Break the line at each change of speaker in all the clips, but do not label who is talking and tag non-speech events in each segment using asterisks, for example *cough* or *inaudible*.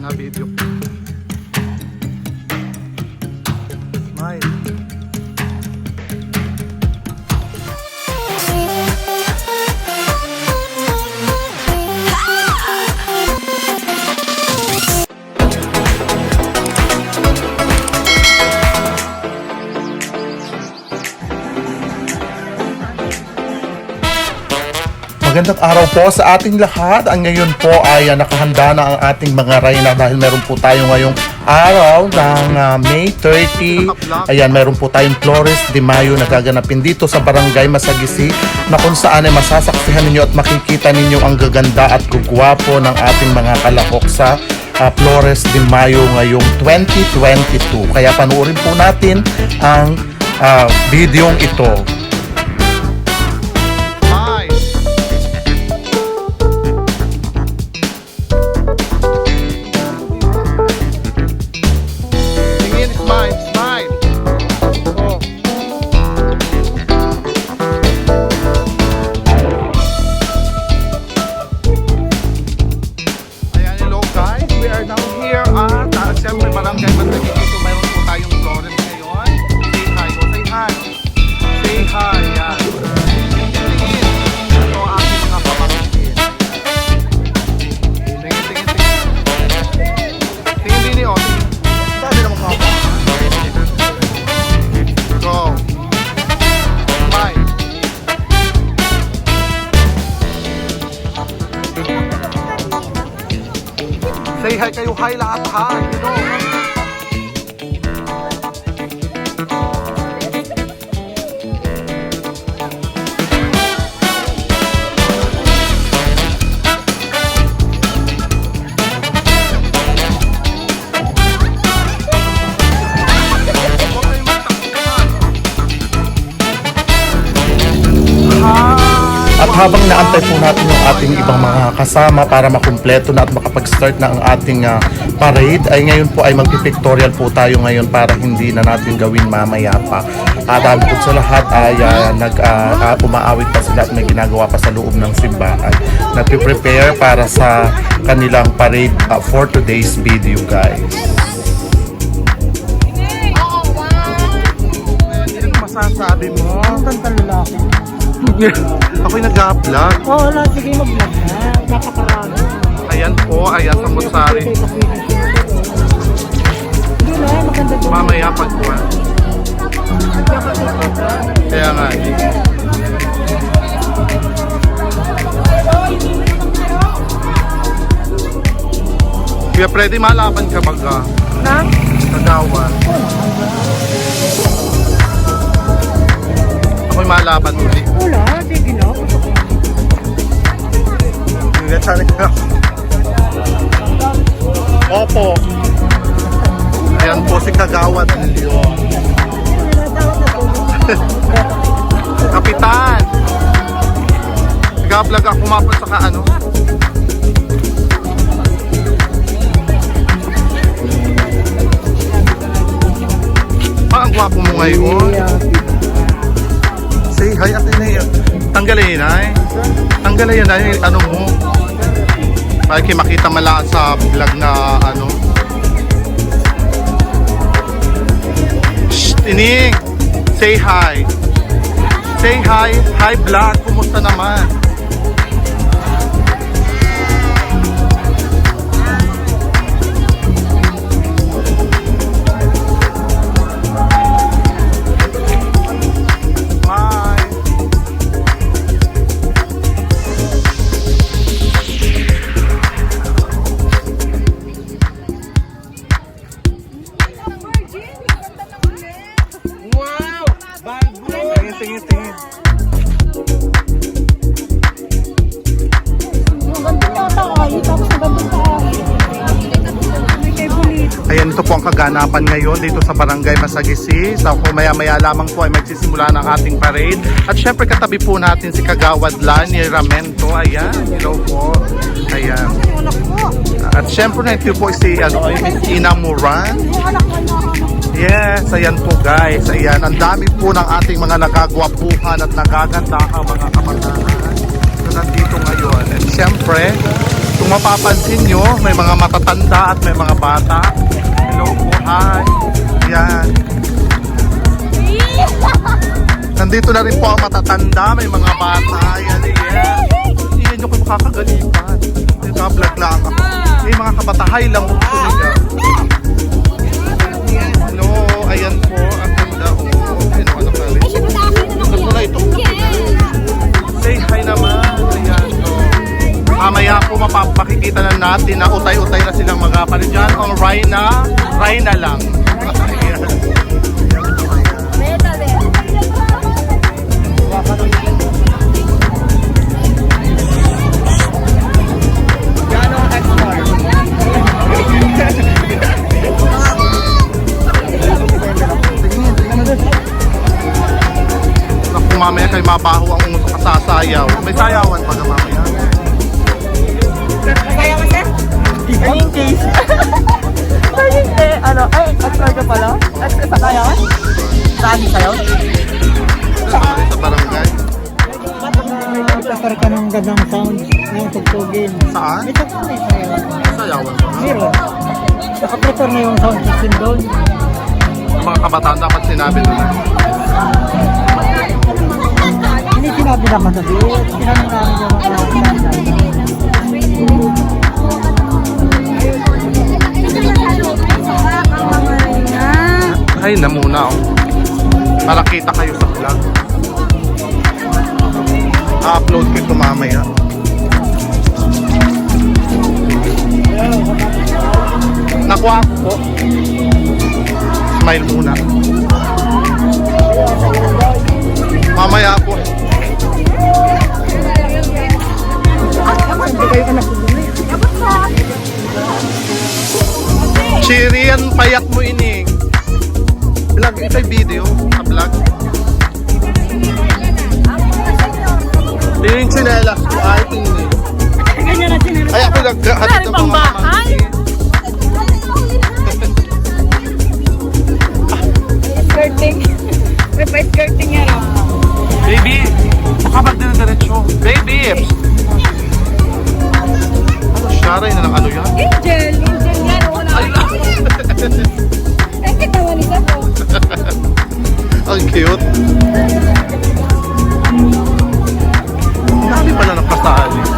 na Bíblia. Mas
Magandang araw po sa ating lahat. Ang ngayon po ay ah, nakahanda na ang ating mga reyna dahil meron po tayo ngayong araw ng ah, May 30. Ayan, meron po tayong Flores de Mayo na gaganapin dito sa Barangay Masagisi na kung saan ay masasaksihan ninyo at makikita ninyo ang gaganda at gugwapo ng ating mga kalahok sa ah, Flores de Mayo ngayong 2022. Kaya panuorin po natin ang ah, videong ito.
Say hi kayo, hi lahat ha. You
habang naantay po natin yung ating ibang mga kasama para makumpleto na at makapag-start na ang ating ah, parade, ay ngayon po ay magpipictorial po tayo ngayon para hindi na natin gawin mamaya pa. At uh, po sa lahat ay ah, nag, ah, ah, umaawit pa sila at may ginagawa pa sa loob ng simbahan. Nagpe-prepare para sa kanilang parade ah, for today's video guys.
Masasabi mo?
Ang ganda lalaki. *laughs*
Ako'y nag-vlog.
Oo, wala. Sige, mag-vlog na. Napakarami.
Ayan po, ayan sa Musari.
Hindi na, maganda din.
Mamaya pagkuha. Kaya nga. eh. Kuya Freddy, malaban ka baga.
Na?
Kagawan. Ako'y malaban uli.
Wala. Sige na.
Hindi sana ka. Opo. Ayan po si Kagawad. Kapitan! Nag-vlog ako mapot sa ano. Ah, ang gwapo mo ngayon. Say hi, Ate Nea. Tanggalin eh. Tanggalin na eh. Ano mo? Ay, makita mala sa vlog na ano. Shh, tining! Say hi. Say hi. Hi vlog. Kumusta naman? Kaganapan ngayon dito sa Barangay Masagisi. So kung maya-maya lamang po ay magsisimula ng ating parade. At syempre katabi po natin si Kagawad Lani Ramento. Ayan, hello po. Ayan. At syempre na ito po si ano, Miss Ina Moran. Yes, ayan po guys. Ayan, ang dami po ng ating mga nagagwapuhan at nagaganda ang mga kabataan na nandito ngayon. At syempre, Kung mapapansin nyo, may mga matatanda at may mga bata. Hi. Yan. Nandito na rin po ang matatanda, may mga bata. Yan, yan. Iyan nyo kung makakagalipan. Naka-vlog lang ako. Eh, mga kabatahay lang po nila. Hello, ayan po. Ang ganda. Oh, ano, ano ka rin. Gusto na ito. Say hi naman. Mamaya po mapapakikita na natin na utay-utay na silang mga kapalit dyan. Ang Rhina, Rhina lang. Mamaya kay mabaho ang uso kasasayaw. May sayawan pa na
Ayun, case. *laughs* Ayun, eh, ano, ay, extra ka pala? Extra sa kaya ka? Saan sa'yo?
Sa barangay.
Nagkakar ka ng gandang sound yung tugtugin.
Saan?
Ito po may sayo.
Sayawan pa.
Meron. Nakaprepare na yung sound system doon.
Mga kabataan dapat sinabi nila.
Hindi sinabi naman sa video. Tinanong namin yung mga
Ay na muna oh. Para kita kayo sa vlog. upload ko ito mamaya. Nakuha ko po. Smile muna. Mamaya po. Chirian payak mo ini. Vlog, ito'y video. Sa vlog. Tingin chinelas ko ay tingin. Ay ako naghatid ng mga pamangkin.
Skirting. May pa skirting yan. oh.
Baby, nakabag din ang diretsyo. Baby! Ano siya? Ray na ng ano yan?
Angel. Angel yan.
Ay,
Ay, kitawa nito po. *laughs*
ang cute. Dami pala ng kasali. Go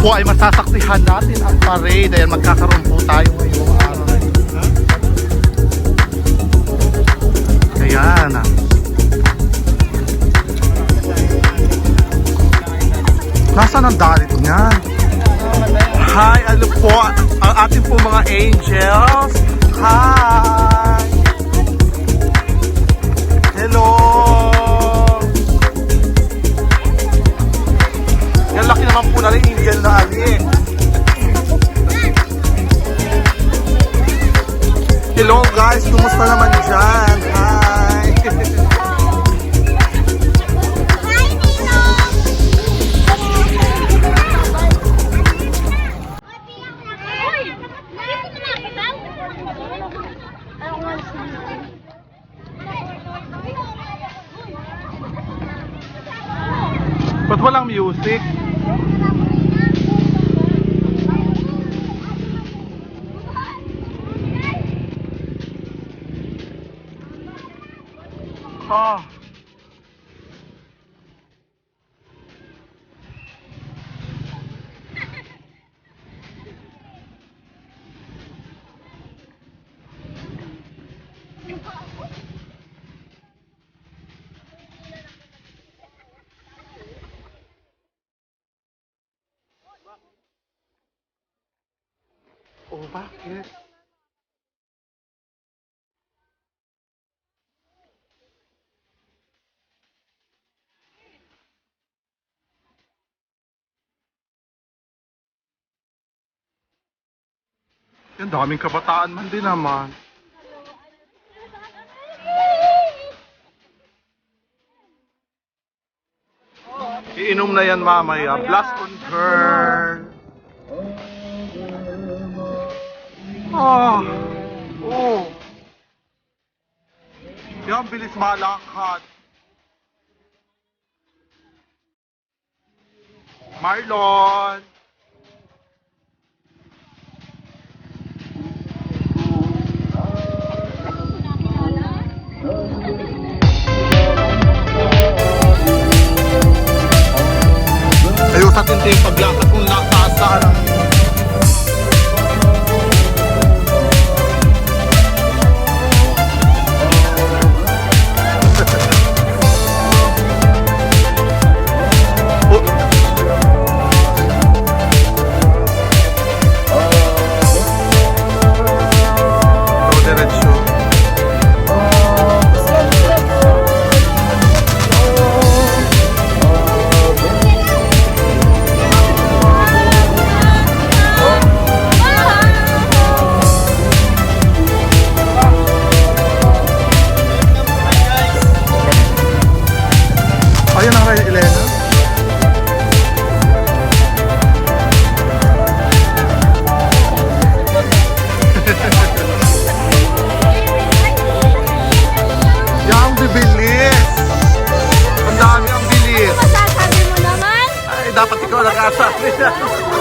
po ay masasaksihan natin ang parade dahil magkakaroon po tayo ngayong araw na ito. Ayan. Nasaan ang dalit niya? Hi, ano po ang ating po mga angels? Hi! Tapos na naman dyan. Hi! Ba't walang music? Bakit? Yan, daming kabataan man din naman. Iinom na yan mamaya. Blast on girl. Ah. Oh. Yan, bilis malakad. Marlon. Ayun sa yung paglakad kung nakasaan Ang *laughs* dami